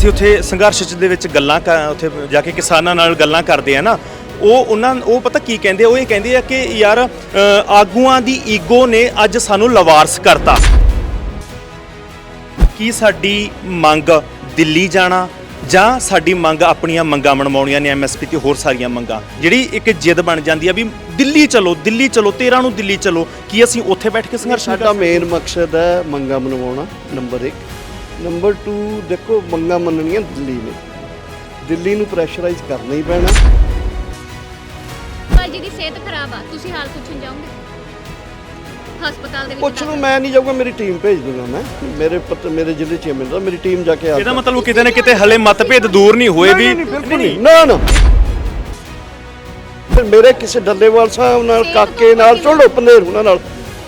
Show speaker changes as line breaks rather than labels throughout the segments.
ਅਸੀਂ ਉੱਥੇ ਸੰਘਰਸ਼ ਚ ਦੇ ਵਿੱਚ ਗੱਲਾਂ ਉੱਥੇ ਜਾ ਕੇ ਕਿਸਾਨਾਂ ਨਾਲ ਗੱਲਾਂ ਕਰਦੇ ਆ ਨਾ ਉਹ ਉਹਨਾਂ ਉਹ ਪਤਾ ਕੀ ਕਹਿੰਦੇ? ਉਹ ਇਹ ਕਹਿੰਦੇ ਆ ਕਿ ਯਾਰ ਆਗੂਆਂ ਦੀ ਈਗੋ ਨੇ ਅੱਜ ਸਾਨੂੰ ਲਵਾਰਸ ਕਰਤਾ। ਕੀ ਸਾਡੀ ਮੰਗ ਦਿੱਲੀ ਜਾਣਾ ਜਾਂ ਸਾਡੀ ਮੰਗ ਆਪਣੀਆਂ ਮੰਗਾਂ ਮਨਵਾਉਣੀਆਂ ਨੇ ਐਮਐਸਪੀ ਤੇ ਹੋਰ ਸਾਰੀਆਂ ਮੰਗਾਂ? ਜਿਹੜੀ ਇੱਕ ਜਿੱਦ ਬਣ ਜਾਂਦੀ ਆ ਵੀ ਦਿੱਲੀ ਚਲੋ ਦਿੱਲੀ ਚਲੋ 13 ਨੂੰ ਦਿੱਲੀ ਚਲੋ ਕੀ ਅਸੀਂ ਉੱਥੇ ਬੈਠ ਕੇ ਸੰਘਰਸ਼
ਸਾਡਾ ਮੇਨ ਮਕਸਦ ਹੈ ਮੰਗਾ ਮਨਵਾਉਣਾ ਨੰਬਰ 1 ਨੰਬਰ 2 ਦੇਖੋ ਮੰਗਾ ਮੰਨਣੀਆਂ ਦਿੱਲੀ ਨੇ। ਦਿੱਲੀ ਨੂੰ ਪ੍ਰੈਸ਼ਰਾਈਜ਼ ਕਰਨਾ ਹੀ ਪੈਣਾ।
ਭਾਜੀ ਦੀ ਸਿਹਤ ਖਰਾਬ ਆ ਤੁਸੀਂ ਹਾਲ ਪੁੱਛਣ ਜਾਓਗੇ? ਹਸਪਤਾਲ ਦੇ ਵਿੱਚ
ਪੁੱਛ ਨੂੰ ਮੈਂ ਨਹੀਂ ਜਾਊਗਾ ਮੇਰੀ ਟੀਮ ਭੇਜ ਦੂੰਗਾ ਮੈਂ। ਮੇਰੇ ਪਤ ਮੇਰੇ ਜ਼ਿਲ੍ਹੇ ਚੇਅਰਮੈਨ ਦਾ ਮੇਰੀ ਟੀਮ ਜਾ ਕੇ ਆ
ਇਹਦਾ ਮਤਲਬ ਕਿਤੇ ਨਾ ਕਿਤੇ ਹਲੇ ਮਤਭੇਦ ਦੂਰ ਨਹੀਂ ਹੋਏ ਵੀ
ਬਿਲਕੁਲ ਨਹੀਂ। ਨਾ ਨਾ। ਫਿਰ ਮੇਰੇ ਕਿਸੇ ਡੱਲੇਵਾਲ ਸਾਹਿਬ ਨਾਲ ਕਾਕੇ ਨਾਲ ਚੋੜੋ ਪੰਦੇਰ ਉਹਨਾਂ ਨਾਲ।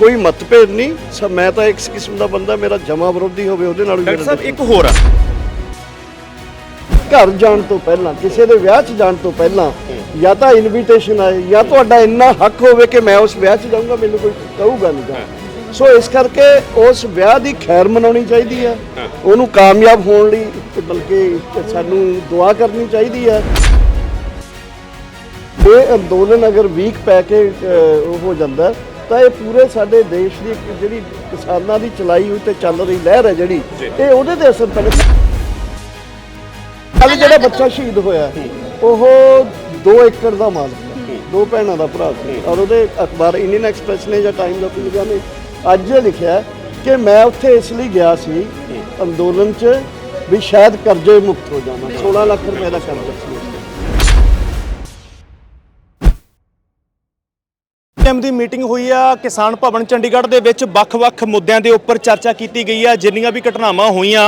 ਕੋਈ ਮਤਭੇਦ ਨਹੀਂ। ਸਭ ਮੈਂ ਤਾਂ ਇੱਕ ਕਿਸਮ ਦਾ ਬੰਦਾ ਮੇਰਾ ਜਮਾ ਵਿਰੋਧੀ ਹੋਵੇ ਉਹਦੇ ਨਾਲ ਵੀ
ਡਾਕਟਰ ਸਾਹਿਬ ਇੱਕ ਹੋਰ ਆ।
ਘਰ ਜਾਣ ਤੋਂ ਪਹਿਲਾਂ ਕਿਸੇ ਦੇ ਵਿਆਹ 'ਚ ਜਾਣ ਤੋਂ ਪਹਿਲਾਂ ਜਾਂ ਤਾਂ ਇਨਵੀਟੇਸ਼ਨ ਆਏ ਜਾਂ ਤੁਹਾਡਾ ਇੰਨਾ ਹੱਕ ਹੋਵੇ ਕਿ ਮੈਂ ਉਸ ਵਿਆਹ 'ਚ ਜਾਊਂਗਾ ਮੈਨੂੰ ਕੋਈ ਕਹੂਗਾ ਨਹੀਂ ਸੋ ਇਸ ਕਰਕੇ ਉਸ ਵਿਆਹ ਦੀ ਖੈਰ ਮਨਾਉਣੀ ਚਾਹੀਦੀ ਹੈ। ਉਹਨੂੰ ਕਾਮਯਾਬ ਹੋਣ ਲਈ ਤੇ ਬਲਕਿ ਸਾਨੂੰ ਦੁਆ ਕਰਨੀ ਚਾਹੀਦੀ ਹੈ। ਇਹ ਅੰਦੋਲਨ ਅਗਰ ਵੀਕ ਪੈ ਕੇ ਉਹ ਹੋ ਜਾਂਦਾ ਤਾਂ ਇਹ ਪੂਰੇ ਸਾਡੇ ਦੇਸ਼ ਦੀ ਇੱਕ ਜਿਹੜੀ ਕਿਸਾਨਾਂ ਦੀ ਚਲਾਈ ਹੋਈ ਤੇ ਚੱਲ ਰਹੀ ਲਹਿਰ ਹੈ ਜਿਹੜੀ ਇਹ ਉਹਦੇ ਤੇ ਅਸਰ ਪੈਣਾ। ਕੱਲ ਜਿਹੜਾ ਬੱਚਾ ਸ਼ਹੀਦ ਹੋਇਆ ਉਹ 2 ਏਕੜ ਦਾ ਮਾਲਕ ਹੈ। ਦੋ ਭੈਣਾਂ ਦਾ ਭਰਾ ਸੀ। ਔਰ ਉਹਦੇ ਅਖਬਾਰ ਇੰਡੀਅਨ ਐਕਸਪ੍ਰੈਸ ਨੇ ਜਾਂ ਟਾਈਮ ਆਫ ਇੰਡੀਆ ਨੇ ਅੱਜ ਇਹ ਲਿਖਿਆ ਕਿ ਮੈਂ ਉੱਥੇ ਇਸ ਲਈ ਗਿਆ ਸੀ ਅੰਦੋਲਨ 'ਚ ਵੀ ਸ਼ਾਇਦ ਕਰਜ਼ੇ ਮੁਕਤ ਹੋ ਜਾਵਾਂ। 16 ਲੱਖ ਰੁਪਏ ਦਾ ਕਰਜ਼ਾ ਸੀ।
ਐਮ ਦੀ ਮੀਟਿੰਗ ਹੋਈ ਆ। ਕਿਸਾਨ ਭਵਨ ਚੰਡੀਗੜ੍ਹ ਦੇ ਵਿੱਚ ਵੱਖ-ਵੱਖ ਮੁੱਦਿਆਂ ਦੇ ਉੱਪਰ ਚਰਚਾ ਕੀਤੀ ਗਈ ਆ। ਜਿੰਨੀਆਂ ਵੀ ਘਟਨਾਵਾਂ ਹੋਈਆਂ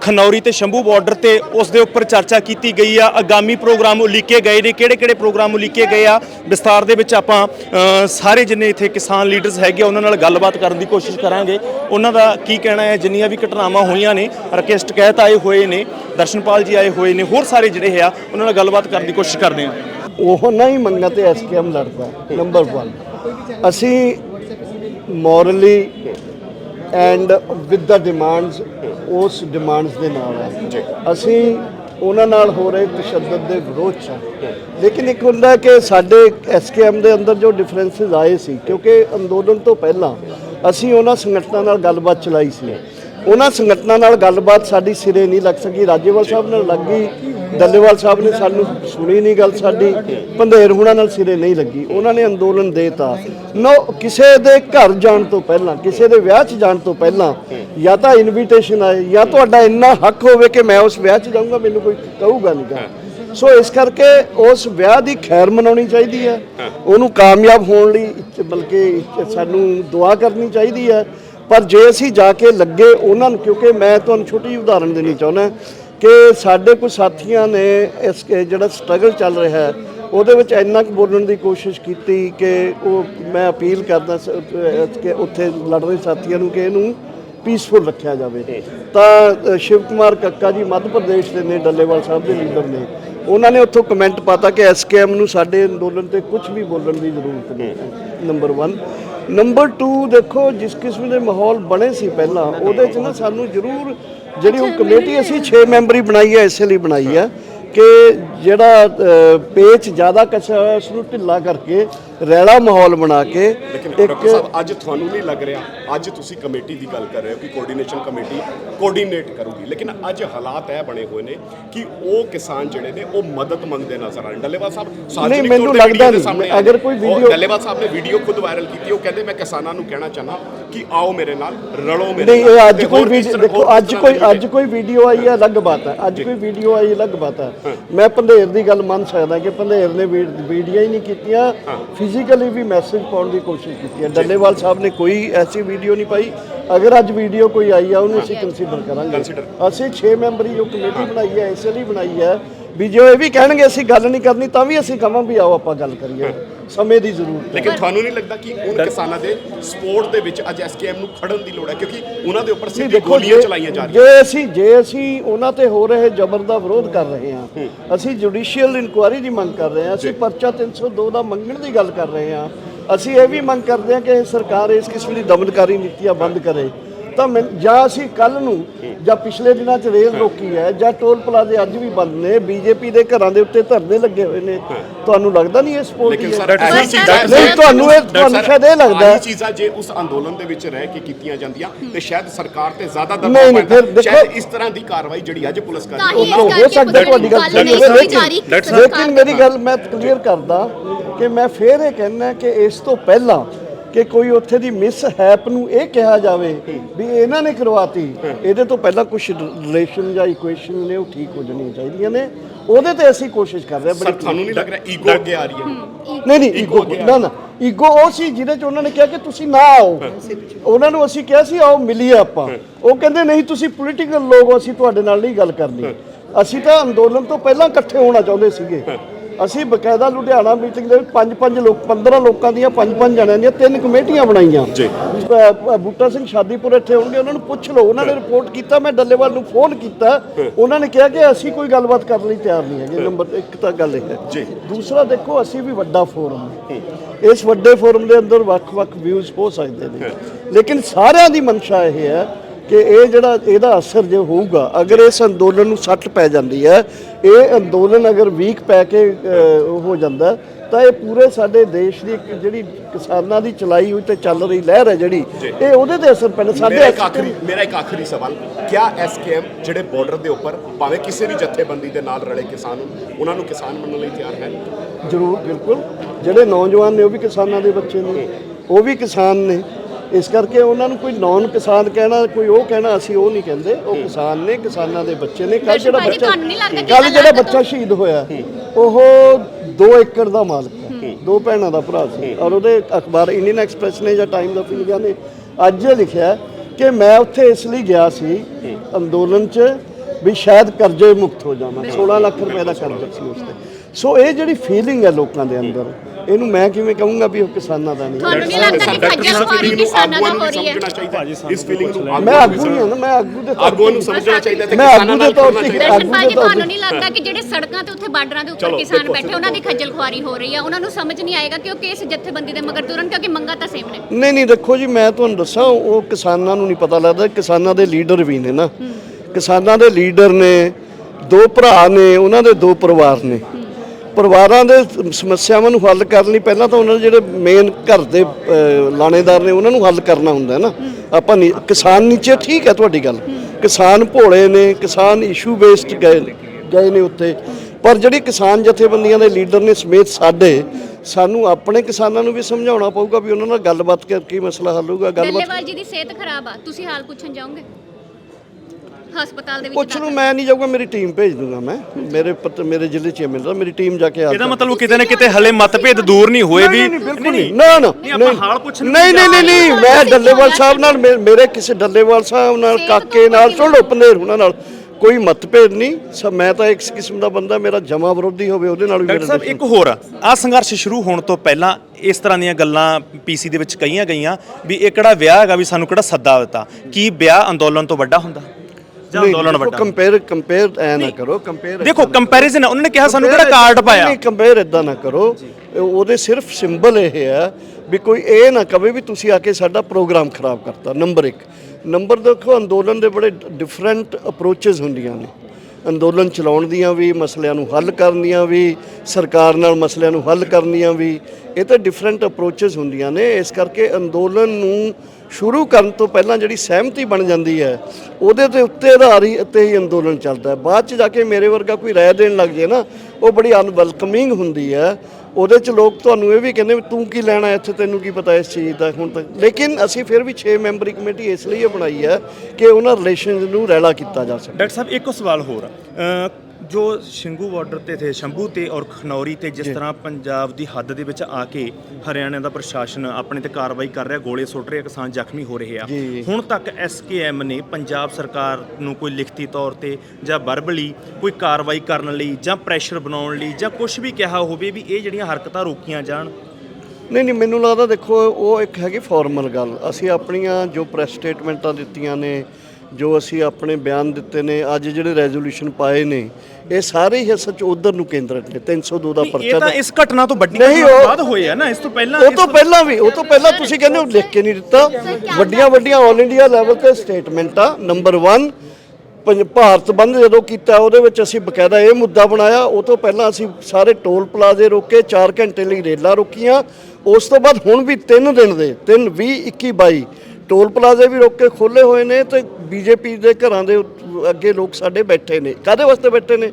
ਖਨੌਰੀ ਤੇ ਸ਼ੰਭੂ ਬਾਰਡਰ ਤੇ ਉਸ ਦੇ ਉੱਪਰ ਚਰਚਾ ਕੀਤੀ ਗਈ ਆ। ਆਗਾਮੀ ਪ੍ਰੋਗਰਾਮ ਉਲੀਕੇ ਗਏ ਨੇ। ਕਿਹੜੇ-ਕਿਹੜੇ ਪ੍ਰੋਗਰਾਮ ਉਲੀਕੇ ਗਏ ਆ? ਵਿਸਤਾਰ ਦੇ ਵਿੱਚ ਆਪਾਂ ਸਾਰੇ ਜਿੰਨੇ ਇੱਥੇ ਕਿਸਾਨ ਲੀਡਰਸ ਹੈਗੇ ਆ, ਉਹਨਾਂ ਨਾਲ ਗੱਲਬਾਤ ਕਰਨ ਦੀ ਕੋਸ਼ਿਸ਼ ਕਰਾਂਗੇ। ਉਹਨਾਂ ਦਾ ਕੀ ਕਹਿਣਾ ਹੈ? ਜਿੰਨੀਆਂ ਵੀ ਘਟਨਾਵਾਂ ਹੋਈਆਂ ਨੇ ਰਕੇਸ਼ ਟਕੈਤ ਆਏ ਹੋਏ ਨੇ ਦਰਸ਼ਨਪਾਲ ਜੀ ਆਏ ਹੋਏ ਨੇ ਹੋਰ ਸਾਰੇ ਜਿਹੜੇ ਆ ਉਹਨਾਂ ਨਾਲ ਗੱਲਬਾਤ ਕਰਨ ਦੀ ਕੋਸ਼ਿਸ਼ ਕਰਦੇ ਆ।
ਉਹ ਨਹੀਂ ਮੰਗਾ ਤੇ ਐਸਕੇਐਮ ਲੜਦਾ ਨੰਬਰ 1 ਅਸੀਂ morally and with the demands ਉਸ ਡਿਮਾਂਡਸ ਦੇ ਨਾਲ ਹੈ। ਅਸੀਂ ਉਹਨਾਂ ਨਾਲ ਹੋ ਰਹੇ ਤਸ਼ੱਦਦ ਦੇ ਵਿਰੋਧ ਚ। ਲੇਕਿਨ ਇੱਕ ਹੁੰਦਾ ਕਿ ਸਾਡੇ ਐਸਕੇਐਮ ਦੇ ਅੰਦਰ ਜੋ ਡਿਫਰੈਂਸਸ ਆਏ ਸੀ ਕਿਉਂਕਿ ਅੰਦੋਲਨ ਤੋਂ ਪਹਿਲਾਂ ਅਸੀਂ ਉਹਨਾਂ ਸੰਗਠਨਾਂ ਨਾਲ ਗੱਲਬਾਤ ਚਲਾਈ ਸੀ। ਉਹਨਾਂ ਸੰਗਠਨਾਂ ਨਾਲ ਗੱਲਬਾਤ ਸਾਡੀ ਸਿਰੇ ਨਹੀਂ ਲੱਗ ਸਕੀ। ਰਾਜੇਵਾਲ ਸਾਹਿਬ ਨਾਲ ਲੱਗ ਗਈ। ਦੱਲੇਵਾਲ ਸਾਹਿਬ ਨੇ ਸਾਨੂੰ ਸੁਣੀ ਨਹੀਂ ਗੱਲ ਸਾਡੀ, ਪੰਧੇਰ ਹੁਣਾਂ ਨਾਲ ਸਿਰੇ ਨਹੀਂ ਲੱਗੀ। ਉਹਨਾਂ ਨੇ ਅੰਦੋਲਨ ਦੇਤਾ। ਨੋ ਕਿਸੇ ਦੇ ਘਰ ਜਾਣ ਤੋਂ ਪਹਿਲਾਂ, ਕਿਸੇ ਦੇ ਵਿਆਹ 'ਚ ਜਾਣ ਤੋਂ ਪਹਿਲਾਂ ਜਾਂ ਤਾਂ ਇਨਵੀਟੇਸ਼ਨ ਆਏ, ਜਾਂ ਤੁਹਾਡਾ ਇੰਨਾ ਹੱਕ ਹੋਵੇ ਕਿ ਮੈਂ ਉਸ ਵਿਆਹ 'ਚ ਜਾਊਂਗਾ, ਮੈਨੂੰ ਕੋਈ ਕਹੂਗਾ ਨਹੀਂ ਗਾ। ਸੋ ਇਸ ਕਰਕੇ ਉਸ ਵਿਆਹ ਦੀ ਖੈਰ ਮਨਾਉਣੀ ਚਾਹੀਦੀ ਹੈ। ਉਹਨੂੰ ਕਾਮਯਾਬ ਹੋਣ ਲਈ ਬਲਕਿ ਸਾਨੂੰ ਦੁਆ ਕਰਨੀ ਚਾਹੀਦੀ ਹੈ। ਪਰ ਜੇ ਅਸੀਂ ਜਾ ਕੇ ਲੱਗੇ ਉਹਨਾਂ ਨੂੰ, ਕਿਉਂਕਿ ਮੈਂ ਤੁਹਾਨੂੰ ਛੋਟੀ ਜਿਹੀ ਉਦਾਹਰਣ ਦੇਣੀ ਚਾਹੁੰਦਾ ਕਿ ਸਾਡੇ ਕੁਝ ਸਾਥੀਆਂ ਨੇ ਇਸ ਜਿਹੜਾ ਸਟਰਗਲ ਚੱਲ ਰਿਹਾ ਹੈ ਉਹਦੇ ਵਿੱਚ ਇੰਨਾ ਕੁ ਬੋਲਣ ਦੀ ਕੋਸ਼ਿਸ਼ ਕੀਤੀ ਕਿ ਉਹ ਮੈਂ ਅਪੀਲ ਕਰਦਾ ਕਿ ਉੱਥੇ ਲੜ ਰਹੇ ਸਾਥੀਆਂ ਨੂੰ ਕਿ ਇਹਨੂੰ ਪੀਸਫੁਲ ਰੱਖਿਆ ਜਾਵੇ। ਤਾਂ ਸ਼ਿਵ ਕੁਮਾਰ ਕੱਕਾ ਜੀ ਮੱਧ ਪ੍ਰਦੇਸ਼ ਦੇ ਨੇ ਡੱਲੇਵਾਲ ਸਾਹਿਬ ਦੇ ਲੀਡਰ ਨੇ। ਉਹਨਾਂ ਨੇ ਉੱਥੋਂ ਕਮੈਂਟ ਪਾਤਾ ਕਿ ਐਸਕੇਐਮ ਨੂੰ ਸਾਡੇ ਅੰਦੋਲਨ ਤੇ ਕੁਝ ਵੀ ਬੋਲਣ ਦੀ ਜ਼ਰੂਰਤ ਨਹੀਂ ਨੰਬਰ 1 ਨੰਬਰ 2 ਦੇਖੋ ਜਿਸ ਕਿਸਮ ਦੇ ਮਾਹੌਲ ਬਣੇ ਸੀ ਪਹਿਲਾਂ ਉਹਦੇ 'ਚ ਨਾ ਸਾਨੂੰ ਜ਼ਰੂਰ ਜਿਹੜੀ ਉਹ ਕਮੇਟੀ ਅਸੀਂ 6 ਮੈਂਬਰੀ ਬਣਾਈ ਹੈ ਇਸੇ ਲਈ ਬਣਾਈ ਹੈ ਕਿ ਜਿਹੜਾ ਪੇਚ ਜ਼ਿਆਦਾ ਕੱਚਾ ਹੋਇਆ ਉਸ ਨੂੰ ਢਿੱਲਾ ਕਰਕੇ ਰੈਲਾ ਮਾਹੌਲ ਬਣਾ ਕੇ ਇੱਕ
ਅੱਜ ਤੁਹਾਨੂੰ ਨਹੀਂ ਲੱਗ ਰਿਹਾ ਅੱਜ ਤੁਸੀਂ ਕਮੇਟੀ ਦੀ ਗੱਲ ਕਰ ਰਹੇ ਹੋ ਕਿ ਕੋਆਰਡੀਨੇਸ਼ਨ ਕਮੇਟੀ ਕੋਆਰਡੀਨੇਟ ਕਰੂਗੀ ਲੇਕਿਨ ਅੱਜ ਹਾਲਾਤ ਇਹ ਬਣੇ ਹੋਏ ਨੇ ਕਿ ਉਹ ਕਿਸਾਨ ਜਿਹੜੇ ਨੇ ਉਹ ਮਦਦ ਮੰਗਦੇ ਨਜ਼ਰ ਆ ਰਹੇ ਡੱਲੇਵਾਲ ਸਾਹਿਬ ਸਾਰਵਜਨਿਕ
ਮੈਨੂੰ ਲੱਗਦਾ ਨਹੀਂ।
ਸਾਹਮਣੇ
ਅਗਰ। ਕੋਈ video-
ਡੱਲੇਵਾਲ ਸਾਹਿਬ ਨੇ ਵੀਡੀਓ ਖੁਦ ਵਾਇਰਲ ਕੀਤੀ ਉਹ ਕਹਿੰਦੇ ਮੈਂ ਕਿਸਾਨਾਂ ਨੂੰ ਕਹਿਣਾ ਚਾਹਨਾ ਕਿ ਆਓ ਮੇਰੇ ਨਾਲ ਰਲੋ ਮੇਰੇ
ਨਹੀਂ ਇਹ ਅੱਜ ਕੋਈ ਵੀਡੀਓ ਦੇਖੋ ਅੱਜ ਕੋਈ ਅੱਜ ਕੋਈ ਵੀਡੀਓ ਆਈ ਹੈ ਅਲੱਗ ਬਾਤ ਹੈ। ਅੱਜ ਕੋਈ ਵੀਡੀਓ ਆਈ ਅਲੱਗ ਬਾਤ ਹੈ। ਮੈਂ ਪੰਧੇਰ ਦੀ ਗੱਲ ਮੰਨ ਸਕਦਾ ਕਿ ਪੰਧੇਰ ਨੇ ਵੀਡੀਓ ਹੀ ਨਹੀਂ ਕੀਤੀਆਂ। ਫਿਜ਼ੀਕਲੀ ਵੀ ਮੈਸੇਜ ਪਾਉਣ ਦੀ ਕੋਸ਼ਿਸ਼ ਕੀਤੀ ਹੈ। ਡੱਲੇਵਾਲ ਸਾਹਿਬ ਨੇ ਕੋਈ ਐਸੀ ਵੀਡੀਓ ਨਹੀਂ ਪਾਈ। ਅਗਰ ਅੱਜ ਵੀਡੀਓ ਕੋਈ ਆਈ ਆ ਉਹਨੂੰ ਅਸੀਂ ਕੰਸੀਡਰ ਕਰਾਂਗੇ। ਅਸੀਂ 6 ਮੈਂਬਰੀ ਜੋ ਕਮੇਟੀ ਬਣਾਈ ਹੈ ਇਸੇ ਲਈ ਬਣਾਈ ਹੈ। ਵੀ ਜੋ ਇਹ ਵੀ ਕਹਿਣਗੇ ਅਸੀਂ ਗੱਲ ਨਹੀਂ ਕਰਨੀ ਤਾਂ ਵੀ ਅਸੀਂ ਕਹਾਂ ਵੀ ਆਓ ਆਪਾਂ ਗੱਲ ਕਰੀਏ। ਸਮੇਂ ਦੀ ਜ਼ਰੂਰਤ ਹੈ।
ਲੇਕਿਨ ਤੁਹਾਨੂੰ ਨਹੀਂ ਲੱਗਦਾ ਕਿ ਉਹਨਾਂ ਕਿਸਾਨਾਂ ਦੇ ਸਪੋਰਟ ਦੇ ਵਿੱਚ ਅੱਜ ਐਸਕੇਐਮ ਨੂੰ ਖੜਨ ਦੀ ਲੋੜ ਹੈ? ਕਿਉਂਕਿ ਉਹਨਾਂ ਦੇ ਉੱਪਰ ਸਿੱਧੀ ਗੋਲੀਆਂ ਚਲਾਈਆਂ ਜਾ ਰਹੀਆਂ।
ਜੇ ਅਸੀਂ ਜੇ ਅਸੀਂ ਉਹਨਾਂ ਤੇ ਹੋ ਰਹੇ ਜ਼ਬਰ ਦਾ ਵਿਰੋਧ ਕਰ ਰਹੇ ਹਾਂ ਅਸੀਂ ਜੁਡੀਸ਼ੀਅਲ ਇਨਕੁਆਇਰੀ ਦੀ ਮੰਗ ਕਰ ਰਹੇ ਹਾਂ ਅਸੀਂ ਪਰਚਾ 302 ਦਾ ਮੰਗਣ ਦੀ ਗੱਲ ਕਰ ਰਹੇ ਹਾਂ ਅਸੀਂ ਇਹ ਵੀ ਮੰਗ ਕਰਦੇ ਹਾਂ ਕਿ ਸਰਕਾਰ ਇਸ ਕਿਸਮ ਦੀ ਦਮਨਕਾਰੀ ਨੀਤੀਆਂ ਬੰਦ ਕਰੇ। ਤਾਂ ਮੈਂ ਜਾਂ ਅਸੀਂ ਕੱਲ ਨੂੰ ਜਾਂ ਪਿਛਲੇ ਦਿਨਾਂ 'ਚ ਰੇਲ ਰੋਕੀ ਹੈ ਜਾਂ ਟੋਲ ਪਲਾਜ਼ੇ ਅੱਜ ਵੀ ਬੰਦ ਨੇ ਬੀਜੇਪੀ ਦੇ ਘਰਾਂ ਦੇ ਉੱਤੇ ਧਰਨੇ ਲੱਗੇ ਹੋਏ ਨੇ। ਤੁਹਾਨੂੰ ਲੱਗਦਾ ਨਹੀਂ ਇਹ ਸਪੋਰਟ ਨਹੀਂ ਤੁਹਾਨੂੰ ਇਹ ਤੁਹਾਨੂੰ ਸ਼ਾਇਦ ਇਹ ਲੱਗਦਾ ਹੈ।
ਚੀਜ਼ਾਂ ਜੇ ਉਸ ਅੰਦੋਲਨ ਦੇ ਵਿੱਚ ਰਹਿ ਕੇ ਕੀਤੀਆਂ ਜਾਂਦੀਆਂ ਤੇ ਸ਼ਾਇਦ ਸਰਕਾਰ ਤੇ ਜ਼ਿਆਦਾ ਦਬਾਅ ਪੈਂਦਾ।
ਫਿਰ ਦੇਖੋ-
ਸ਼ਾਇਦ ਇਸ ਤਰ੍ਹਾਂ ਦੀ ਕਾਰਵਾਈ ਜਿਹੜੀ ਅੱਜ ਪੁਲਿਸ ਕਰ ਰਹੀ
ਹੀ
ਹੈ
ਸਕਦਾ ਤੁਹਾਡੀ ਗੱਲ ਸਹੀ ਹੈ,
ਸੀ ਜਾਰੀ
ਲੇਕਿਨ ਲੇਕਿਨ ਮੇਰੀ ਗੱਲ ਮੈਂ ਕਲੀਅਰ ਕਰਦਾ ਕਿ ਮੈਂ ਫੇਰ ਇਹ ਕਹਿਣਾ ਕਿ ਇਸ ਤੋਂ ਪਹਿਲਾਂ ਕਿ ਕੋਈ ਉੱਥੇ ਦੀ ਮਿਸ ਹੈਪ ਨੂੰ ਇਹ ਕਿਹਾ ਜਾਵੇ ਵੀ ਇਹਨਾਂ ਨੇ ਕਰਵਾਤੀ। ਇਹਦੇ ਤੋਂ ਪਹਿਲਾਂ ਕੁਝ ਰਿਲੇਸ਼ਨ ਜਾਂ ਇਕੁਏਸ਼ਨ ਨੇ ਉਹ ਠੀਕ ਹੋ ਜਾਣੀਆਂ ਚਾਹੀਦੀਆਂ ਨੇ। ਉਹਦੇ ਤੇ ਅਸੀਂ ਕੋਸ਼ਿਸ਼ ਕਰ ਰਹੇ ਬੜੀ
ਤੁਹਾਨੂੰ ਨਹੀਂ ਲੱਗ ਰਿਹਾ ਈਗੋ ਅੱਗੇ ਆ ਰਹੀ ਹੈ?
ਨਹੀਂ ਨਹੀਂ ਈਗੋ। ਨਾ ਨਾ ਈਗੋ ਉਹ ਸੀ ਜਿਹਦੇ ਚ ਉਹਨਾਂ ਨੇ ਕਿਹਾ ਕਿ ਤੁਸੀਂ ਨਾ ਆਓ। ਉਹਨਾਂ ਨੂੰ ਅਸੀਂ ਕਿਹਾ ਸੀ ਆਓ ਮਿਲੀਏ ਆਪਾਂ। ਉਹ ਕਹਿੰਦੇ ਨਹੀਂ ਤੁਸੀਂ ਪੋਲੀਟੀਕਲ ਲੋਕ ਹੋ, ਅਸੀਂ ਤੁਹਾਡੇ ਨਾਲ ਨਹੀਂ ਗੱਲ ਕਰਨੀ। ਅਸੀਂ ਤਾਂ ਅੰਦੋਲਨ ਤੋਂ ਪਹਿਲਾਂ ਇਕੱਠੇ ਹੋਣਾ ਚਾਹੁੰਦੇ ਸੀਗੇ। ਅਸੀਂ ਬਕਾਇਦਾ ਲੁਧਿਆਣਾ ਮੀਟਿੰਗ ਦੇ ਵਿੱਚ ਪੰਜ ਪੰਜ ਲੋਕ 15 ਲੋਕਾਂ ਦੀਆਂ ਪੰਜ ਪੰਜ ਜਣਿਆਂ ਦੀਆਂ ਤਿੰਨ ਕਮੇਟੀਆਂ ਬਣਾਈਆਂ।
ਜੀ।
ਬੂਟਾ ਸਿੰਘ ਸ਼ਾਦੀਪੁਰ ਇੱਥੇ ਹੋਣਗੇ ਉਹਨਾਂ ਨੂੰ ਪੁੱਛ ਲਓ। ਉਹਨਾਂ ਨੇ ਰਿਪੋਰਟ ਕੀਤਾ ਮੈਂ ਡੱਲੇਵਾਲ ਨੂੰ ਫੋਨ ਕੀਤਾ। ਉਹਨਾਂ ਨੇ ਕਿਹਾ ਕਿ ਅਸੀਂ ਕੋਈ ਗੱਲਬਾਤ ਕਰਨ ਲਈ ਤਿਆਰ ਨਹੀਂ ਹੈਗੇ। ਨੰਬਰ ਇੱਕ ਤਾਂ ਗੱਲ ਇਹ ਹੈ।
ਜੀ।
ਦੂਸਰਾ ਦੇਖੋ ਅਸੀਂ ਵੀ ਵੱਡਾ ਫੋਰਮ ਹੈ। ਇਸ ਵੱਡੇ ਫੋਰਮ ਦੇ ਅੰਦਰ ਵੱਖ-ਵੱਖ ਵਿਊਜ਼ ਹੋ ਸਕਦੇ ਨੇ। ਲੇਕਿਨ ਸਾਰਿਆਂ ਦੀ ਮਨਸ਼ਾ ਇਹ ਹੈ ਕਿ ਇਹ ਜਿਹੜਾ ਇਹਦਾ ਅਸਰ ਜੇ ਹੋਊਗਾ ਅਗਰ ਇਸ ਅੰਦੋਲਨ ਨੂੰ ਸੱਟ ਪੈ ਜਾਂਦੀ ਹੈ ਇਹ ਅੰਦੋਲਨ ਅਗਰ ਵੀਕ ਪੈ ਕੇ ਹੋ ਜਾਂਦਾ ਤਾਂ ਇਹ ਪੂਰੇ ਸਾਡੇ ਦੇਸ਼ ਦੀ ਇੱਕ ਜਿਹੜੀ ਕਿਸਾਨਾਂ ਦੀ ਚਲਾਈ ਹੋਈ ਤੇ ਚੱਲ ਰਹੀ ਲਹਿਰ ਹੈ ਜਿਹੜੀ ਇਹ ਉਹਦੇ ਤੇ ਅਸਰ ਪੈਣਾ ਸਾਡੇ
ਇੱਕ ਆਖਰੀ ਮੇਰਾ ਇੱਕ ਆਖਰੀ ਸਵਾਲ ਕਿਆ ਐਸਕੇਐਮ ਜਿਹੜੇ ਬਾਰਡਰ ਦੇ ਉੱਪਰ ਭਾਵੇਂ ਕਿਸੇ ਵੀ ਜਥੇਬੰਦੀ ਦੇ ਨਾਲ ਰਲੇ ਕਿਸਾਨ ਉਹਨਾਂ ਨੂੰ ਕਿਸਾਨ ਮੰਨਣ ਲਈ ਤਿਆਰ ਹੈ?
ਜ਼ਰੂਰ ਬਿਲਕੁਲ। ਜਿਹੜੇ ਨੌਜਵਾਨ ਨੇ ਉਹ ਵੀ ਕਿਸਾਨਾਂ ਦੇ ਬੱਚੇ ਨੇ ਉਹ ਵੀ ਕਿਸਾਨ ਨੇ। ਇਸ ਕਰਕੇ ਉਹਨਾਂ ਨੂੰ ਕੋਈ ਨੌਨ ਕਿਸਾਨ ਕਹਿਣਾ ਕੋਈ ਉਹ ਕਹਿਣਾ ਅਸੀਂ ਉਹ ਨਹੀਂ ਕਹਿੰਦੇ। ਉਹ ਕਿਸਾਨ ਨੇ ਕਿਸਾਨਾਂ ਦੇ ਬੱਚੇ ਨੇ। ਕੱਲ ਜਿਹੜਾ ਬੱਚਾ
ਤੁਹਾਨੂੰ ਨਹੀਂ ਲੱਗਦਾ ਕਿ
ਕੱਲ ਜਿਹੜਾ ਬੱਚਾ ਸ਼ਹੀਦ ਹੋਇਆ ਉਹ 2 ਏਕੜ ਦਾ ਮਾਲਕ ਹੈ। ਦੋ ਭੈਣਾਂ ਦਾ ਭਰਾ ਸੀ। ਔਰ ਉਹਦੇ ਅਖਬਾਰ ਇੰਡੀਅਨ ਐਕਸਪ੍ਰੈਸ ਨੇ ਜਾਂ ਟਾਈਮ ਆਫ ਇੰਡੀਆ ਨੇ। ਅੱਜ ਇਹ ਲਿਖਿਆ ਕਿ ਮੈਂ ਉੱਥੇ ਇਸ ਲਈ ਗਿਆ ਸੀ ਅੰਦੋਲਨ 'ਚ ਵੀ ਸ਼ਾਇਦ ਕਰਜ਼ੇ ਮੁਕਤ ਹੋ ਜਾਵਾਂ। 16 ਲੱਖ ਰੁਪਏ ਦਾ ਕਰਜ਼ਾ ਸੀ ਉਸ ਤੇ। ਸੋ ਇਹ ਜਿਹੜੀ ਫੀਲਿੰਗ ਹੈ ਲੋਕਾਂ ਦੇ ਅੰਦਰ ਇਹਨੂੰ ਮੈਂ ਕਿਵੇਂ ਕਹੂੰਗਾ ਵੀ ਉਹ ਕਿਸਾਨਾਂ ਦਾ ਨਹੀਂ?
ਤੁਹਾਨੂੰ ਨਹੀਂ ਲੱਗਦਾ ਕਿ ਖੱਜਲ ਖੁਆਰੀ ਕਿਸਾਨਾਂ ਦਾ ਹੋ ਰਹੀ ਹੈ?
ਸਮਝਣਾ ਚਾਹੀਦਾ। ਇਸ ਫੀਲਿੰਗ ਨੂੰ
ਮੈਂ ਆਗੂ ਨਹੀਂ ਹਾਂ ਨਾ ਮੈਂ ਆਗੂ ਦੇ ਤੌਰ
ਆਗੂਆਂ ਨੂੰ ਸਮਝਣਾ ਚਾਹੀਦਾ ਤੇ
ਮੈਂ
ਕਿਸਾਨਾਂ
ਆਗੂ
ਨਾਲ
ਦੇ ਤੌਰ
ਖੜਨਾ
ਤੇ-
ਚਾਹੀਦਾ।
ਦਰਸ਼ਨ
ਆਗੂ ਦੇ
ਭਾਜੀ
ਤੌਰ
ਤੁਹਾਨੂੰ ਨਹੀਂ ਲੱਗਦਾ ਕਿ ਜਿਹੜੇ ਸੜਕਾਂ ਤੇ ਉੱਥੇ ਬਾਰਡਰਾਂ ਦੇ ਉੱਪਰ
ਚਲੋ,
ਕਿਸਾਨ
ਦੇਖੋ,
ਬੈਠੇ ਉਹਨਾਂ ਦੀ ਖੱਜਲ ਖੁਆਰੀ ਹੋ ਰਹੀ ਹੈ? ਉਹਨਾਂ ਨੂੰ ਸਮਝ ਨਹੀਂ ਆਏਗਾ ਕਿ ਉਹ ਕਿਸ ਜਥੇਬੰਦੀ ਦੇ ਮਗਰ ਤੁਰਨ ਕਿਉਂਕਿ ਮੰਗਾ ਤਾਂ ਸੇਮ ਨੇ।
ਨਹੀਂ ਨਹੀਂ ਦੇਖੋ ਜੀ ਮੈਂ ਤੁਹਾਨੂੰ ਦੱਸਾਂ ਉਹ ਕਿਸਾਨਾਂ ਨੂੰ ਨਹੀਂ ਪਤਾ ਲੱਗਦਾ ਕਿਸਾਨਾਂ ਦੇ ਲੀਡਰ ਵੀ ਨੇ ਨਾ। ਕਿਸਾਨਾਂ ਦੇ ਲੀਡਰ ਨੇ ਦੋ ਭਰਾ ਨੇ ਉਹਨਾਂ ਦੇ ਦੋ ਪਰਿਵਾਰ ਨੇ। ਪਰਿਵਾਰਾਂ ਦੇ ਸਮੱਸਿਆਵਾਂ ਨੂੰ ਹੱਲ ਕਰਨ ਲਈ ਪਹਿਲਾਂ ਤਾਂ ਉਹਨਾਂ ਦੇ ਜਿਹੜੇ ਮੇਨ ਘਰ ਦੇ ਲਾਣੇਦਾਰ ਨੇ ਉਹਨਾਂ ਨੂੰ ਹੱਲ ਕਰਨਾ ਹੁੰਦਾ ਹੈ ਨਾ। ਆਪਾਂ ਨਹੀਂ ਕਿਸਾਨ ਨੀਚੇ, ਠੀਕ ਹੈ ਤੁਹਾਡੀ ਗੱਲ। ਕਿਸਾਨ ਭੋਲੇ ਨੇ, ਕਿਸਾਨ ਇਸ਼ੂ ਬੇਸਡ ਗਏ ਗਏ ਨੇ ਉੱਤੇ ਪਰ ਜਿਹੜੀ ਕਿਸਾਨ ਜਥੇਬੰਦੀਆਂ ਦੇ ਲੀਡਰ ਨੇ ਸਮੇਤ ਸਾਡੇ, ਸਾਨੂੰ ਆਪਣੇ ਕਿਸਾਨਾਂ ਨੂੰ ਵੀ ਸਮਝਾਉਣਾ ਪਊਗਾ ਵੀ ਉਹਨਾਂ ਨਾਲ ਗੱਲਬਾਤ ਕਰਕੇ ਹੀ ਮਸਲਾ ਹੱਲ ਹੋਊਗਾ, ਗੱਲਬਾਤ
ਜੀ ਦੀ ਸਿਹਤ ਖਰਾਬ ਆ, ਤੁਸੀਂ ਹਾਲ ਪੁੱਛਣ ਜਾਓਗੇ? ਹਸਪਤਾਲ ਦੇ ਵਿੱਚ
ਪੁੱਛ ਨੂੰ। ਮੈਂ ਨਹੀਂ ਜਾਊਗਾ ਮੇਰੀ ਟੀਮ ਭੇਜ ਦੂੰਗਾ ਮੈਂ। ਮੇਰੇ ਪਤ ਮੇਰੇ ਜ਼ਿਲ੍ਹੇ 'ਚ ਹੀ ਮਿਲਦਾ ਮੇਰੀ ਟੀਮ ਜਾ ਕੇ ਆ
ਇਹਦਾ ਮਤਲਬ ਕਿਤੇ ਨਾ ਕਿਤੇ ਹਲੇ ਮਤਭੇਦ ਦੂਰ ਨਹੀਂ ਹੋਏ ਵੀ।
ਨਹੀਂ ਨਹੀਂ ਬਿਲਕੁਲ ਨਹੀਂ ਨਾ ਨਾ
ਨਹੀਂ, ਆਪਾਂ ਹਾਲ ਪੁੱਛਣ
ਨਹੀਂ ਨਹੀਂ ਨਹੀਂ ਨਹੀਂ। ਮੈਂ ਡੱਲੇਵਾਲ ਸਾਹਿਬ ਨਾਲ ਮੇਰੇ ਕਿਸੇ ਡੱਲੇਵਾਲ ਸਾਹਿਬ ਨਾਲ ਕਾਕੇ ਨਾਲ ਸੁਣ ਲਓ ਪੰਦੇਰ ਉਹਨਾਂ ਨਾਲ। ਕੋਈ ਮਤਭੇਦ ਨਹੀਂ। ਸਭ ਮੈਂ ਤਾਂ ਇੱਕ ਕਿਸਮ ਦਾ ਬੰਦਾ ਮੇਰਾ ਜਮਾ ਵਿਰੋਧੀ ਹੋਵੇ ਉਹਦੇ ਨਾਲ ਵੀ
ਡਾਕਟਰ ਸਾਹਿਬ ਇੱਕ ਹੋਰ ਆ। ਆਹ ਸੰਘਰਸ਼ ਸ਼ੁਰੂ ਹੋਣ ਤੋਂ ਪਹਿਲਾਂ ਇਸ ਤਰ੍ਹਾਂ ਦੀਆਂ ਗੱਲਾਂ ਪੀਸੀ ਦੇ ਵਿੱਚ ਕਹੀਆਂ ਗਈਆਂ ਵੀ ਇਹ ਕਿਹੜਾ ਵਿਆਹ ਹੈਗਾ ਵੀ ਸਾਨੂੰ ਕਿਹੜਾ ਸੱਦਾ ਦਿੱਤਾ? ਕੀ ਵਿਆਹ ਅੰਦੋਲਨ ਤੋਂ ਵੱਡਾ ਹੁੰਦਾ? ਜਾਂ ਅੰਦੋਲਨ ਵੱਡਾ?
ਕੰਪੇਅਰ ਕੰਪੇਅਰ ਐ ਨਾ ਕਰੋ ਕੰਪੇਅਰ
ਦੇਖੋ ਕੰਪੈਰੀਜ਼ਨ ਉਹਨਾਂ ਨੇ ਕਿਹਾ ਸਾਨੂੰ ਕਿਹੜਾ ਕਾਰਡ ਪਾਇਆ।
ਨਹੀਂ ਕੰਪੇਅਰ ਇਦਾਂ ਨਾ ਕਰੋ। ਇਹ ਉਹਦੇ ਸਿਰਫ ਸਿੰਬਲ ਇਹ ਹੈ ਵੀ ਕੋਈ ਇਹ ਨਾ ਕਵੇ ਵੀ ਤੁਸੀਂ ਆ ਕੇ ਸਾਡਾ ਪ੍ਰੋਗਰਾਮ ਖਰਾਬ ਕਰਤਾ ਨੰਬਰ 1 ਨੰਬਰ ਦੇਖੋ ਅੰਦੋਲਨ ਦੇ ਬੜੇ ਡਿਫਰੈਂਟ ਅਪਰੋਚਸ ਹੁੰਦੀਆਂ ਨੇ। ਅੰਦੋਲਨ ਚਲਾਉਣ ਦੀਆਂ ਵੀ, ਮਸਲਿਆਂ ਨੂੰ ਹੱਲ ਕਰਨ ਦੀਆਂ ਵੀ, ਸਰਕਾਰ ਨਾਲ ਮਸਲਿਆਂ ਨੂੰ ਹੱਲ ਕਰਨ ਦੀਆਂ ਵੀ, ਇਹ ਤਾਂ ਡਿਫਰੈਂਟ ਅਪਰੋਚਸ ਹੁੰਦੀਆਂ ਨੇ। ਇਸ ਕਰਕੇ ਅੰਦੋਲਨ ਨੂੰ ਸ਼ੁਰੂ ਕਰਨ ਤੋਂ ਪਹਿਲਾਂ ਜਿਹੜੀ ਸਹਿਮਤੀ ਬਣ ਜਾਂਦੀ ਹੈ, ਉਹਦੇ ਤੇ ਉੱਤੇ ਆਧਾਰੀ ਅਤੇ ਹੀ ਅੰਦੋਲਨ ਚੱਲਦਾ ਹੈ। ਬਾਅਦ ਚ ਜਾ ਕੇ ਮੇਰੇ ਵਰਗਾ ਕੋਈ ਰਾਏ ਦੇਣ ਲੱਗ ਜੇ ਨਾ, ਉਹ ਬੜੀ ਅਨਵੈਲਕਮਿੰਗ ਹੁੰਦੀ ਹੈ। ਉਹਦੇ ਚ ਲੋਕ ਤੁਹਾਨੂੰ ਇਹ ਵੀ ਕਹਿੰਦੇ ਵੀ ਤੂੰ ਕੀ ਲੈਣਾ ਇੱਥੇ, ਤੈਨੂੰ ਕੀ ਪਤਾ ਇਸ ਚੀਜ਼ ਦਾ ਹੁਣ ਤੱਕ। ਲੇਕਿਨ ਅਸੀਂ ਫਿਰ ਵੀ 6 ਮੈਂਬਰੀ ਕਮੇਟੀ ਇਸ ਲਈ ਇਹ ਬਣਾਈ ਹੈ ਕਿ ਉਹਨਾਂ ਰਿਲੇਸ਼ਨਸ ਨੂੰ ਰੈਲਾ ਕੀਤਾ ਜਾ ਸਕੇ।
ਡਾਕਟਰ ਸਾਹਿਬ, ਇੱਕੋ ਸਵਾਲ ਹੋਰ ਆ। ਜੋ ਸ਼ਿੰਗੂ ਬਾਰਡਰ ਤੇ ਥੇ ਸ਼ੰਭੂ ਤੇ ਔਰ ਖਨੌਰੀ ਤੇ ਜਿਸ ਤਰ੍ਹਾਂ ਪੰਜਾਬ ਦੀ ਹੱਦ ਦੇ ਵਿੱਚ ਆ ਕੇ ਹਰਿਆਣਾ ਦਾ ਪ੍ਰਸ਼ਾਸਨ ਆਪਣੇ ਤੇ ਕਾਰਵਾਈ ਕਰ ਰਿਹਾ ਗੋਲੇ ਸੁੱਟ ਰਿਹਾ ਕਿਸਾਨ ਜ਼ਖਮੀ ਹੋ ਰਹੇ ਆ। ਹੁਣ ਤੱਕ ਐਸਕੇਐਮ ਨੇ ਪੰਜਾਬ ਸਰਕਾਰ ਨੂੰ ਕੋਈ ਲਿਖਤੀ ਤੌਰ ਤੇ ਜਾਂ ਵਰਬਲੀ ਕੋਈ ਕਾਰਵਾਈ ਕਰਨ ਲਈ ਜਾਂ ਪ੍ਰੈਸ਼ਰ ਬਣਾਉਣ ਲਈ ਜਾਂ ਕੁਝ ਵੀ ਕਿਹਾ ਹੋਵੇ ਵੀ ਇਹ ਜਿਹੜੀਆਂ ਹਰਕਤਾਂ ਰੋਕੀਆਂ ਜਾਣ।
ਨਹੀਂ ਨਹੀਂ ਮੈਨੂੰ ਲੱਗਦਾ ਦੇਖੋ ਉਹ ਇੱਕ ਹੈਗੀ ਫਾਰਮਲ ਗੱਲ। ਅਸੀਂ ਆਪਣੀਆਂ ਜੋ ਪ੍ਰੈਸ ਸਟੇਟਮੈਂਟਾਂ ਦਿੱਤੀਆਂ ਨੇ ਜੋ ਅਸੀਂ ਆਪਣੇ ਬਿਆਨ ਦਿੱਤੇ ਨੇ ਅੱਜ ਜਿਹੜੇ ਰੈਜ਼ੋਲੂਸ਼ਨ ਪਾਏ ਨੇ ਇਹ ਸਾਰੇ ਹੀ ਸੱਚ ਉਧਰ ਨੂੰ ਕੇਂਦਰਿਤ ਨੇ 302 ਦਾ
ਇਹ
ਪਰਚਾ
ਤਾਂ
ਦਾ-
ਇਸ ਘਟਨਾ ਤੋਂ ਵੱਡੀ
ਨਹੀਂ,
ਘਟਨਾ
ਉਹ-
ਬਾਅਦ ਹੋਏ ਆ ਨਾ ਇਸ ਤੋਂ ਪਹਿਲਾਂ
ਉਹ ਤੋਂ ਪਹਿਲਾਂ ਵੀ ਉਹ ਤੋਂ ਪਹਿਲਾਂ ਤੁਸੀਂ ਕਹਿੰਦੇ ਹੋ ਲਿਖ ਕੇ ਨਹੀਂ ਦਿੱਤਾ। ਵੱਡੀਆਂ ਵੱਡੀਆਂ ਆਲ ਇੰਡੀਆ ਲੈਵਲ ਤੇ ਸਟੇਟਮੈਂਟਾਂ ਨੰਬਰ 1 ਭਾਰਤ ਬੰਦ ਜਦੋਂ ਕੀਤਾ ਉਹਦੇ ਵਿੱਚ ਅਸੀਂ ਬਕਾਇਦਾ ਇਹ ਮੁੱਦਾ ਬਣਾਇਆ ਉਹ ਤੋਂ ਪਹਿਲਾਂ ਅਸੀਂ ਸਾਰੇ ਟੋਲ ਪਲਾਜ਼ੇ ਰੋਕੇ 4 ਘੰਟੇ ਲਈ ਰੇਲਾਂ ਰੋਕੀਆਂ। ਉਸ ਤੋਂ ਬਾਅਦ ਹੁਣ ਵੀ 3 ਦਿਨ ਦੇ 3 20 21 22 ਟੋਲ ਪਲਾਜ਼ੇ ਵੀ ਰੋਕ ਕੇ ਖੋਲੇ ਹੋਏ ਨੇ ਤੇ ਬੀਜੇਪੀ ਦੇ ਘਰਾਂ ਦੇ ਅੱਗੇ ਲੋਕ ਸਾਡੇ ਬੈਠੇ ਨੇ। ਕਾਦੇ ਵਾਸਤੇ ਬੈਠੇ ਨੇ?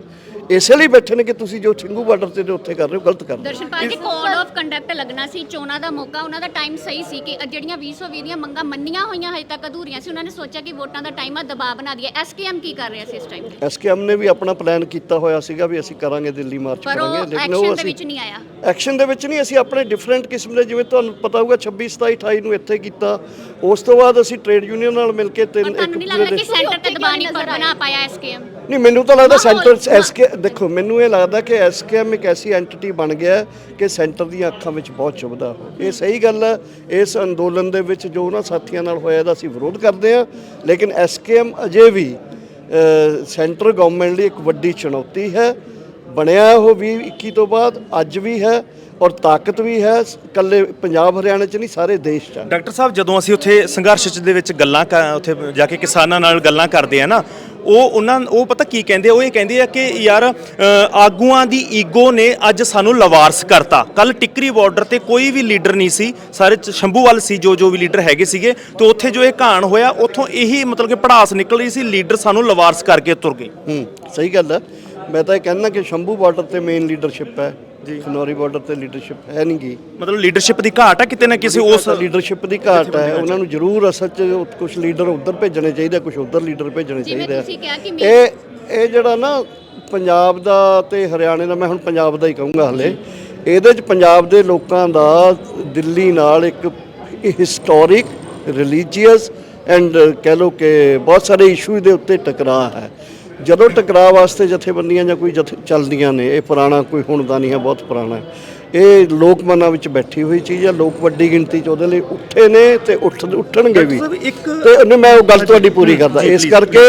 ਇਸੇ ਲਈ ਬੈਠੇ ਨੇ ਕਿ ਤੁਸੀਂ ਜੋ ਸਿੰਘੂ ਬਾਰਡਰ ਤੇ ਨੇ ਉੱਥੇ ਕਰ ਰਹੇ ਹੋ ਗਲਤ ਕਰ ਰਹੇ ਹੋ।
ਦਰਸ਼ਨਪਾਲ ਜੀ ਕੋਡ ਆਫ ਕੰਡਕਟ ਲੱਗਣਾ ਸੀ ਚੋਣਾਂ ਦਾ ਮੌਕਾ ਉਹਨਾਂ ਦਾ ਟਾਈਮ ਸਹੀ ਸੀ ਕਿ ਜਿਹੜੀਆਂ 2020 ਦੀਆਂ ਮੰਗਾਂ ਮੰਨੀਆਂ ਹੋਈਆਂ ਹਜੇ ਤੱਕ ਅਧੂਰੀਆਂ ਸੀ ਉਹਨਾਂ ਨੇ ਸੋਚਿਆ ਕਿ ਵੋਟਾਂ ਦਾ ਟਾਈਮ ਆ ਦਬਾਅ ਬਣਾ ਦਈਏ। ਐਸਕੇਐਮ ਕੀ ਕਰ ਰਿਹਾ ਸੀ ਇਸ ਟਾਈਮ ਤੇ?
ਐਸਕੇਐਮ ਨੇ ਵੀ ਆਪਣਾ ਪਲਾਨ ਕੀਤਾ ਹੋਇਆ ਸੀਗਾ ਵੀ ਅਸੀਂ ਕਰਾਂਗੇ ਦਿੱਲੀ ਮਾਰਚ
ਪਰ ਉਹ
ਕਰਾਂਗੇ।
ਐਕਸ਼ਨ ਦੇ ਵਿੱਚ ਨਹੀਂ ਆਇਆ।
ਐਕਸ਼ਨ ਦੇ ਵਿੱਚ ਨਹੀਂ ਅਸੀਂ ਆਪਣੇ ਡਿਫਰੈਂਟ ਕਿਸਮ ਦੇ ਜਿਵੇਂ ਤੁਹਾਨੂੰ ਪਤਾ ਹੋਊਗਾ 26 27 28 ਨੂੰ ਇੱਥੇ ਕੀਤਾ। ਉਸ ਤੋਂ ਬਾਅਦ ਅਸੀਂ ਟ੍ਰੇਡ ਯੂਨੀਅਨ ਨਾਲ ਮਿਲ ਕੇ
ਪਰ
ਤਿੰਨ
ਤੁਹਾਨੂੰ ਨਹੀਂ ਲੱਗਦਾ ਕਿ ਸੈਂਟਰ ਤੇ ਦਬਾਅ ਨਹੀਂ ਪਰ ਬਣਾ ਪਾਇਆ ਐਸਕੇਐਮ
ਨਹੀਂ ਮੈਨੂੰ ਤਾਂ ਲੱਗਦਾ ਸੈਂਟਰ ਐਸਕੇ ਦੇਖੋ ਮੈਨੂੰ ਇਹ ਲੱਗਦਾ ਕਿ ਐਸਕੇਐਮ ਇੱਕ ਐਸੀ ਐਂਟੀਟੀ ਬਣ ਗਿਆ ਕਿ ਸੈਂਟਰ ਦੀਆਂ ਅੱਖਾਂ ਵਿੱਚ ਬਹੁਤ ਚੁਭਦਾ ਇਹ ਸਹੀ ਗੱਲ ਹੈ ਇਸ ਅੰਦੋਲਨ ਦੇ ਵਿੱਚ ਜੋ ਉਹਨਾਂ ਸਾਥੀਆਂ ਨਾਲ ਹੋਇਆ ਇਹਦਾ ਅਸੀਂ ਵਿਰੋਧ ਕਰਦੇ ਹਾਂ। ਲੇਕਿਨ ਐਸਕੇਐਮ ਅਜੇ ਵੀ ਸੈਂਟਰ ਗਵਰਨਮੈਂਟ ਲਈ ਇੱਕ ਵੱਡੀ ਚੁਣੌਤੀ ਹੈ। ਬਣਿਆ ਉਹ 20 21 ਤੋਂ ਬਾਅਦ ਅੱਜ ਵੀ ਹੈ। ਔਰ ਤਾਕਤ ਵੀ ਹੈ ਇਕੱਲੇ ਪੰਜਾਬ ਹਰਿਆਣਾ 'ਚ ਨਹੀਂ ਸਾਰੇ ਦੇਸ਼ 'ਚ ਹੈ
ਡਾਕਟਰ ਸਾਹਿਬ ਜਦੋਂ ਅਸੀਂ ਉੱਥੇ ਸੰਘਰਸ਼ ਚ ਦੇ ਵਿੱਚ ਗੱਲਾਂ ਕਰ- ਉੱਥੇ ਜਾ ਕੇ ਕਿਸਾਨਾਂ ਨਾਲ ਗੱਲਾਂ ਕਰਦੇ ਆ ਨਾ ਉਹ ਉਹਨਾਂ ਉਹ ਪਤਾ ਕੀ ਕਹਿੰਦੇ ਆ? ਉਹ ਇਹ ਕਹਿੰਦੇ ਆ ਕਿ ਯਾਰ ਅ, ਆਗੂਆਂ ਦੀ ਈਗੋ ਨੇ ਅੱਜ ਸਾਨੂੰ ਲਵਾਰਸ ਕਰਤਾ। ਕੱਲ ਟਿੱਕਰੀ ਬਾਰਡਰ ਤੇ ਕੋਈ ਵੀ ਲੀਡਰ ਨਹੀਂ ਸੀ ਸਾਰੇ ਚ- ਸ਼ੰਭੂਵਾਲ ਸੀ ਜੋ ਜੋ ਵੀ ਲੀਡਰ ਹੈਗੇ ਸੀਗੇ ਤੇ ਉੱਥੇ ਜੋ ਇਹ ਘਾਣ ਹੋਇਆ ਉੱਥੋਂ ਇਹੀ ਮਤਲਬ ਕਿ ਪੜਾਸ ਨਿਕਲ ਰਹੀ ਸੀ ਲੀਡਰ ਸਾਨੂੰ ਲਵਾਰਸ ਕਰਕੇ ਤੁਰ ਗਏ।
ਹੂੰ ਸਹੀ ਗੱਲ ਹੈ ਮੈਂ ਤਾਂ ਇਹ ਕਹਿੰਦਾ ਕਿ ਸ਼ੰਭੂ ਬਾਰਡਰ ਤੇ ਮੇਨ ਲੀਡਰਸ਼ਿਪ ਹੈ। ਖਨੌਰੀ ਬਾਰਡਰ ਤੇ ਲੀਡਰਸ਼ਿਪ ਹੈ ਨਹੀਂ ਗੀ
ਮਤਲਬ ਲੀਡਰਸ਼ਿਪ ਦੀ ਘਾਟ ਆ ਕਿਤੇ ਨਾ ਕਿਸੇ ਉਸ
ਲੀਡਰਸ਼ਿਪ ਦੀ ਘਾਟ ਹੈ। ਉਹਨਾਂ ਨੂੰ ਜ਼ਰੂਰ ਅਸਲ 'ਚ ਕੁਝ ਲੀਡਰ ਉੱਧਰ ਭੇਜਣੇ ਚਾਹੀਦੇ ਕੁਝ ਉੱਧਰ ਲੀਡਰ ਭੇਜਣੇ ਚਾਹੀਦੇ ਆ।
ਤੁਸੀਂ ਕਿਹਾ ਕਿ
ਇਹ ਇਹ ਜਿਹੜਾ ਨਾ ਪੰਜਾਬ ਦਾ ਤੇ ਹਰਿਆਣੇ ਦਾ ਮੈਂ ਹੁਣ ਪੰਜਾਬ ਦਾ ਹੀ ਕਹੂੰਗਾ ਹਲੇ। ਇਹਦੇ 'ਚ ਪੰਜਾਬ ਦੇ ਲੋਕਾਂ ਦਾ ਦਿੱਲੀ ਨਾਲ ਇੱਕ ਹਿਸਟੋਰਿਕ ਰਿਲੀਜੀਅਸ ਐਂਡ ਕਹਿ ਲੋ ਕਿ ਬਹੁਤ ਸਾਰੇ ਇਸ਼ੂ ਦੇ ਉੱਤੇ ਟਕਰਾਅ ਹੈ। ਜਦੋਂ ਟਕਰਾਅ ਵਾਸਤੇ ਜਥੇਬੰਦੀਆਂ ਜਾਂ ਕੋਈ ਜਥੇ ਚੱਲਦੀਆਂ ਨੇ ਇਹ ਪੁਰਾਣਾ ਕੋਈ ਹੁਣ ਦਾ ਨਹੀਂ ਹੈ ਬਹੁਤ ਪੁਰਾਣਾ ਹੈ। ਇਹ ਲੋਕ ਮਨਾਂ ਵਿੱਚ ਬੈਠੀ ਹੋਈ ਚੀਜ਼ ਹੈ ਲੋਕ ਵੱਡੀ ਗਿਣਤੀ 'ਚ ਉਹਦੇ ਲਈ ਉੱਠੇ ਨੇ ਤੇ ਉੱਠ ਉੱਠਣਗੇ ਵੀ। ਤੇ ਉਹਨੇ ਮੈਂ ਉਹ ਗੱਲ ਤੁਹਾਡੀ ਪੂਰੀ ਕਰਦਾ। ਇਸ ਕਰਕੇ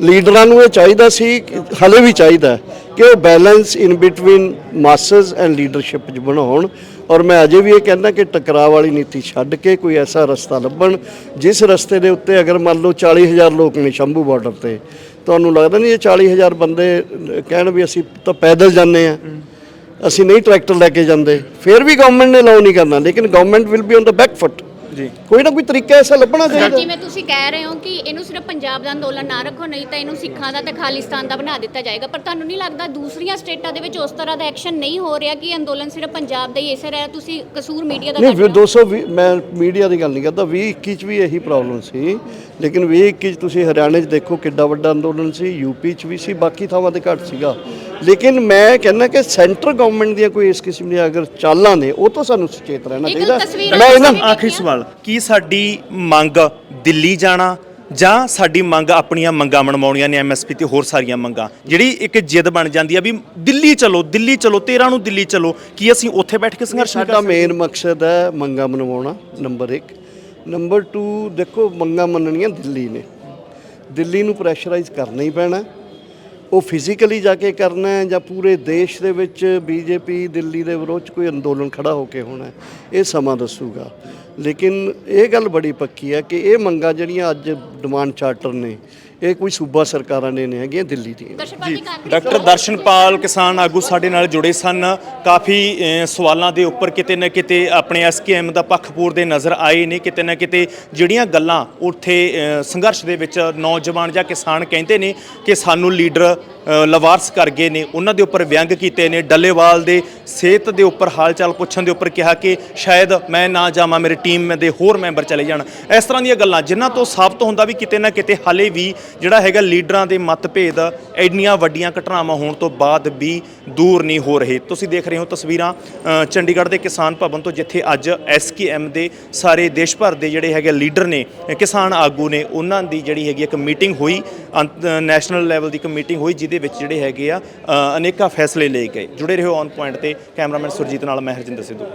ਲੀਡਰਾਂ ਨੂੰ ਇਹ ਚਾਹੀਦਾ ਸੀ ਹਲੇ ਵੀ ਚਾਹੀਦਾ ਕਿ ਉਹ balance in between masses and leadership ਚ ਬਣਾਉਣ। ਔਰ ਮੈਂ ਅਜੇ ਵੀ ਇਹ ਕਹਿੰਦਾ ਕਿ ਟਕਰਾਅ ਵਾਲੀ ਨੀਤੀ ਛੱਡ ਕੇ ਕੋਈ ਐਸਾ ਰਸਤਾ ਲੱਭਣ ਜਿਸ ਰਸਤੇ ਦੇ ਉੱਤੇ ਅਗਰ ਮੰਨ ਲਓ 40000 ਲੋਕ ਨੇ ਸ਼ੰਭੂ ਬਾਰਡਰ ਤੇ ਤੁਹਾਨੂੰ ਲੱਗਦਾ ਨਹੀਂ ਇਹ 40000 ਬੰਦੇ ਕਹਿਣ ਵੀ ਅਸੀਂ ਤਾਂ ਪੈਦਲ ਜਾਂਦੇ ਆ ਅਸੀਂ ਨਹੀਂ ਟਰੈਕਟਰ ਲੈ ਕੇ ਜਾਂਦੇ। ਫਿਰ ਵੀ ਗਵਰਨਮੈਂਟ ਨੇ ਲਾਉ ਨਹੀਂ ਕਰਨਾ। ਲੇਕਿਨ government will be on the back foot
ਜੀ।
ਕੋਈ ਨਾ ਕੋਈ ਤਰੀਕਾ ਐਸਾ ਲੱਭਣਾ ਚਾਹੀਦਾ।
ਜਿਵੇਂ ਤੁਸੀਂ ਕਹਿ ਰਹੇ ਹੋ ਕਿ ਇਹਨੂੰ ਸਿਰਫ ਪੰਜਾਬ ਦਾ ਅੰਦੋਲਨ ਨਾ ਰੱਖੋ ਨਹੀਂ ਤਾਂ ਇਹਨੂੰ ਸਿੱਖਾਂ ਦਾ ਤੇ ਖਾਲਿਸਤਾਨ ਦਾ ਬਣਾ ਦਿੱਤਾ ਜਾਏਗਾ। ਪਰ ਤੁਹਾਨੂੰ ਨਹੀਂ ਲੱਗਦਾ ਦੂਸਰੀਆਂ ਸਟੇਟਾਂ ਦੇ ਵਿੱਚ ਉਸ ਤਰ੍ਹਾਂ ਦਾ ਐਕਸ਼ਨ ਨਹੀਂ ਹੋ ਰਿਹਾ ਕਿ ਅੰਦੋਲਨ ਸਿਰਫ ਪੰਜਾਬ ਦਾ ਹੀ ਇਸੇ ਰਿਹਾ ਤੁਸੀਂ ਕਸੂਰ ਮੀਡੀਆ ਦਾ
ਨਹੀਂ ਫਿਰ
ਰਹੇ ਹੋ
220 ਮੈਂ ਮੀਡੀਆ ਦੀ ਗੱਲ ਨਹੀਂ ਕਰਦਾ 20 21 ਚ ਵੀ ਇਹੀ ਪ੍ਰੋਬਲਮ ਸੀ। ਲੇਕਿਨ 20 21 ਚ ਤੁਸੀਂ ਹਰਿਆਣੇ 'ਚ ਦੇਖੋ ਕਿੱਡਾ ਵੱਡਾ ਅੰਦੋਲਨ ਸੀ ਯੂਪੀ 'ਚ ਵੀ ਸੀ ਬਾਕੀ ਥਾਵਾਂ ਤੇ ਘੱਟ ਸੀਗਾ। ਲੇਕਿਨ ਮੈਂ ਕਹਿੰਦਾ ਕਿ ਸੈਂਟਰ ਗਵਰਨਮੈਂਟ ਦੀਆਂ ਕੋਈ ਇਸ ਕਿਸਮ ਦੀਆਂ ਅਗਰ ਚਾਲਾਂ ਨੇ ਉਹ ਤੋਂ ਸਾਨੂੰ ਸੁਚੇਤ ਰਹਿਣਾ ਚਾਹੀਦਾ। ਮੈਂ ਇਹਨਾਂ
ਆਖਰੀ ਸਵਾਲ ਕੀ ਸਾਡੀ ਮੰਗ ਦਿੱਲੀ ਜਾਣਾ ਜਾਂ ਸਾਡੀ ਮੰਗ ਆਪਣੀਆਂ ਮੰਗਾਂ ਮਨਵਾਉਣੀਆਂ ਨੇ ਐਮਐਸਪੀ ਤੇ ਹੋਰ ਸਾਰੀਆਂ ਮੰਗਾਂ? ਜਿਹੜੀ ਇੱਕ ਜਿੱਦ ਬਣ ਜਾਂਦੀ ਆ ਵੀ ਦਿੱਲੀ ਚਲੋ ਦਿੱਲੀ ਚਲੋ 13 ਨੂੰ ਦਿੱਲੀ ਚਲੋ ਕੀ ਅਸੀਂ ਉੱਥੇ ਬੈਠ ਕੇ ਸੰਘਰਸ਼ ਕਰ
ਸਾਡਾ ਮੇਨ ਮਕਸਦ ਹੈ ਮੰਗਾ ਮਨਵਾਉਣਾ ਨੰਬਰ 1 ਨੰਬਰ 2 ਦੇਖੋ ਮੰਗਾ ਮੰਨਣੀਆਂ ਦਿੱਲੀ ਨੇ। ਦਿੱਲੀ ਨੂੰ ਪ੍ਰੈਸ਼ਰਾਈਜ਼ ਕਰਨਾ ਹੀ ਪੈਣਾ। ਉਹ ਫਿਜ਼ੀਕਲੀ ਜਾ ਕੇ ਕਰਨਾ ਹੈ ਜਾਂ ਪੂਰੇ ਦੇਸ਼ ਦੇ ਵਿੱਚ ਬੀਜੇਪੀ ਦਿੱਲੀ ਦੇ ਵਿਰੋਧ 'ਚ ਕੋਈ ਅੰਦੋਲਨ ਖੜਾ ਹੋ ਕੇ ਹੋਣਾ ਹੈ, ਇਹ ਸਮਾਂ ਦੱਸੂਗਾ। ਲੇਕਿਨ ਇਹ ਗੱਲ ਬੜੀ ਪੱਕੀ ਹੈ ਕਿ ਇਹ ਮੰਗਾਂ ਜਿਹੜੀਆਂ ਅੱਜ ਡਿਮਾਂਡ ਚਾਰਟਰ ਨੇ ਇਹ ਕੋਈ ਸੂਬਾ ਸਰਕਾਰਾਂ ਨੇ ਨਹੀਂ ਹੈਗੀਆਂ ਦਿੱਲੀ ਦੀਆਂ।
ਜੀ
ਡਾਕਟਰ ਦਰਸ਼ਨਪਾਲ ਕਿਸਾਨ ਆਗੂ ਸਾਡੇ ਨਾਲ ਜੁੜੇ ਸਨ। ਕਾਫੀ ਸਵਾਲਾਂ ਦੇ ਉੱਪਰ ਕਿਤੇ ਨਾ ਕਿਤੇ ਆਪਣੇ ਐਸਕੇਐਮ ਦਾ ਪੱਖ ਪੂਰਦੇ ਨਜ਼ਰ ਆਏ ਨੇ। ਕਿਤੇ ਨਾ ਕਿਤੇ ਜਿਹੜੀਆਂ ਗੱਲਾਂ ਉੱਥੇ ਸੰਘਰਸ਼ ਦੇ ਵਿੱਚ ਨੌਜਵਾਨ ਜਾਂ ਕਿਸਾਨ ਕਹਿੰਦੇ ਨੇ ਕਿ ਸਾਨੂੰ ਲੀਡਰ ਲਵਾਰਸ ਕਰ ਗਏ ਨੇ। ਉਹਨਾਂ ਦੇ ਉੱਪਰ ਵਿਅੰਗ ਕੀਤੇ ਨੇ। ਡੱਲੇਵਾਲ ਦੇ ਸਿਹਤ ਦੇ ਉੱਪਰ ਹਾਲ ਚਾਲ ਪੁੱਛਣ ਦੇ ਉੱਪਰ ਕਿਹਾ ਕਿ ਸ਼ਾਇਦ ਮੈਂ ਨਾ ਜਾਵਾਂ, ਮੇਰੀ ਟੀਮ ਦੇ ਹੋਰ ਮੈਂਬਰ ਚਲੇ ਜਾਣ। ਇਸ ਤਰ੍ਹਾਂ ਦੀਆਂ ਗੱਲਾਂ, ਜਿਨ੍ਹਾਂ ਤੋਂ ਸਾਬਤ ਹੁੰਦਾ ਵੀ ਕਿਤੇ ਨਾ ਕਿਤੇ ਹਾਲੇ ਵੀ ਜਿਹੜਾ ਹੈਗਾ ਲੀਡਰਾਂ ਦੇ ਮਤਭੇਦ ਇੰਨੀਆਂ ਵੱਡੀਆਂ ਘਟਨਾਵਾਂ ਹੋਣ ਤੋਂ ਬਾਅਦ ਵੀ ਦੂਰ ਨਹੀਂ ਹੋ ਰਹੇ। ਤੁਸੀਂ ਦੇਖ ਰਹੇ ਹੋ ਤਸਵੀਰਾਂ ਚੰਡੀਗੜ੍ਹ ਦੇ ਕਿਸਾਨ ਭਵਨ ਤੋਂ, ਜਿੱਥੇ ਅੱਜ ਐਸਕੇਐਮ ਦੇ ਸਾਰੇ ਦੇਸ਼ ਭਰ ਦੇ ਜਿਹੜੇ ਹੈਗੇ ਲੀਡਰ ਨੇ, ਕਿਸਾਨ ਆਗੂ ਨੇ, ਉਹਨਾਂ ਦੀ ਜਿਹੜੀ ਹੈਗੀ ਇੱਕ ਮੀਟਿੰਗ ਹੋਈ ਅੰਤ- ਨੈਸ਼ਨਲ ਲੈਵਲ ਦੀ ਇੱਕ ਮੀਟਿੰਗ ਹੋਈ, ਜਿਹਦੇ ਦੇ ਵਿੱਚ ਜਿਹੜੇ ਹੈਗੇ ਆ ਅਨੇਕਾਂ ਫੈਸਲੇ ਲਏ ਗਏ। ਜੁੜੇ ਰਹੋ ਔਨ ਪੁਆਇੰਟ ਤੇ, ਕੈਮਰਾਮੈਨ ਸੁਰਜੀਤ ਨਾਲ ਮੈਂ ਹਰਜਿੰਦਰ ਸਿੱਧੂ।